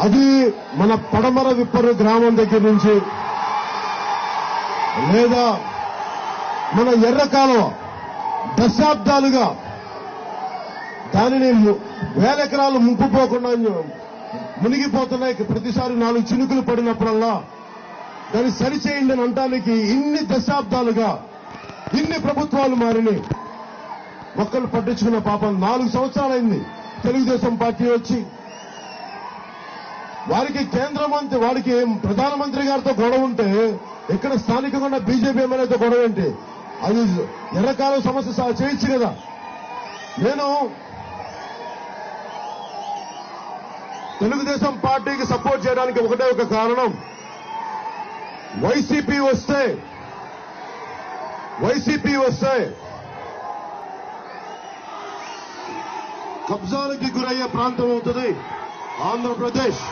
అది మన పడమర విప్పరు గ్రామం దగ్గర నుంచి లేదా మన ఎర్ర దశాబ్దాలుగా దానిని వేల ఎకరాలు ముంపుపోకుండా మునిగిపోతున్నాయి. ప్రతిసారి నాలుగు చినుకులు పడినప్పుడల్లా దాన్ని సరిచేయండి అని అంటానికి ఇన్ని దశాబ్దాలుగా ఇన్ని ప్రభుత్వాలు మారినాయి. ఒక్కరు పట్టించుకున్న పాపం నాలుగు సంవత్సరాలైంది. తెలుగుదేశం పార్టీ వచ్చి వారికి కేంద్ర మంత్రి వారికి ప్రధానమంత్రి గారితో గొడవ ఉంటే ఇక్కడ స్థానికంగా బీజేపీ ఎమ్మెల్యేతో గొడవ ఏంటి? అది ఎర్రకాలం సమస్య చేయొచ్చు కదా. నేను తెలుగుదేశం పార్టీకి సపోర్ట్ చేయడానికి ఒకటే ఒక కారణం. వైసీపీ వస్తే వైసీపీ వస్తే కబ్జాలకి గురయ్యే ప్రాంతం అవుతుంది ఆంధ్రప్రదేశ్.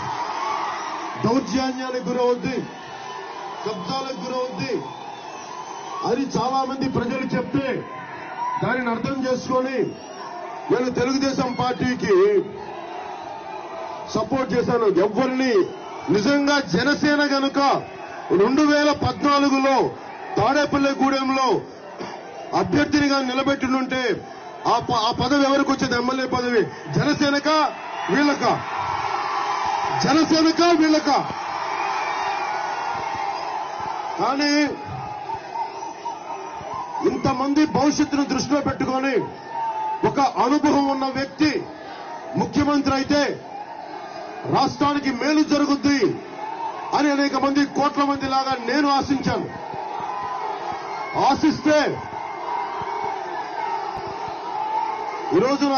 దౌర్జన్యానికి గురవుద్ది కబ్జాలకు గురవుద్ది అని చాలా మంది ప్రజలు చెప్తే దానిని అర్థం చేసుకొని నేను తెలుగుదేశం పార్టీకి సపోర్ట్ చేశాను. ఎవరిని నిజంగా జనసేన గనుక రెండు వేల పద్నాలుగులో తాడేపల్లిగూడెంలో అభ్యర్థినిగా నిలబెట్టినుంటే ఆ ప- ఆ పదవి ఎవరికి వచ్చేది? ఎమ్మెల్యే పదవి. జనసేనక వీళ్ళక? జనసేనక వీళ్ళక? కానీ ఇంతమంది భవిష్యత్తును దృష్టిలో పెట్టుకొని ఒక అనుభవం ఉన్న వ్యక్తి ముఖ్యమంత్రి అయితే రాష్ట్రానికి మేలు జరుగుద్ది అని అనేక మంది కోట్ల మంది లాగా నేను ఆశించాను. ఆశిస్తే ఈ రోజున